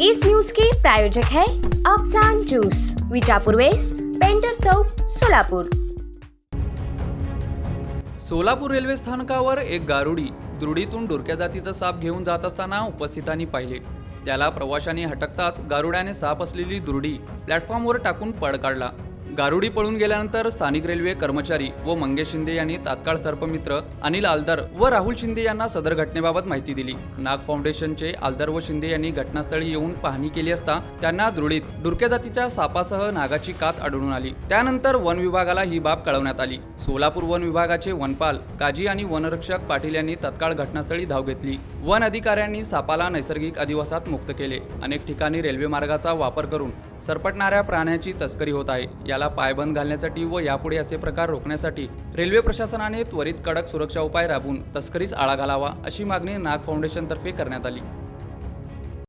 इस news के प्रायोजक है Afsan juice Vijapur west painter Chowk Solapur. Solapur railway स्थानकावर एक गारुडी दृढीतून डोरक्या जातीचा साप घेऊन जात असताना उपस्थितांनी पाहिले. त्याला प्रवाशांनी हटकताच गारुड्याने साप असलेली दुरुडी प्लॅटफॉर्मवर टाकून पळ काढला. गारुडी पळून गेल्यानंतर स्थानिक रेल्वे कर्मचारी व मंगेश शिंदे यांनी तात्काळ सर्पमित्र अनिल आलदार व राहुल शिंदे यांना सदर घटनेबाबत माहिती दिली. नाग फाउंडेशनचे आलदार व शिंदे यांनी घटनास्थळी येऊन पाहणी केली असता त्यांना दृढीत डुरक्या जातीच्या सापासह नागाची कात आढळून आली. त्यानंतर वन विभागाला ही बाब कळवण्यात आली. सोलापूर वन विभागाचे वनपाल काजी आणि वनरक्षक पाटील यांनी तत्काळ घटनास्थळी धाव घेतली. वन अधिकाऱ्यांनी सापाला नैसर्गिक अधिवासात मुक्त केले. अनेक ठिकाणी रेल्वे मार्गाचा वापर करून सरपटणाऱ्या प्राण्याची तस्करी होत आहे. याला पायबंद घालण्यासाठी व यापुढे असे प्रकार रोखण्यासाठी रेल्वे प्रशासनाने त्वरित कडक सुरक्षा उपाय राबवून तस्करीस आळा घालावा अशी मागणी नाग फाउंडेशनतर्फे करण्यात आली.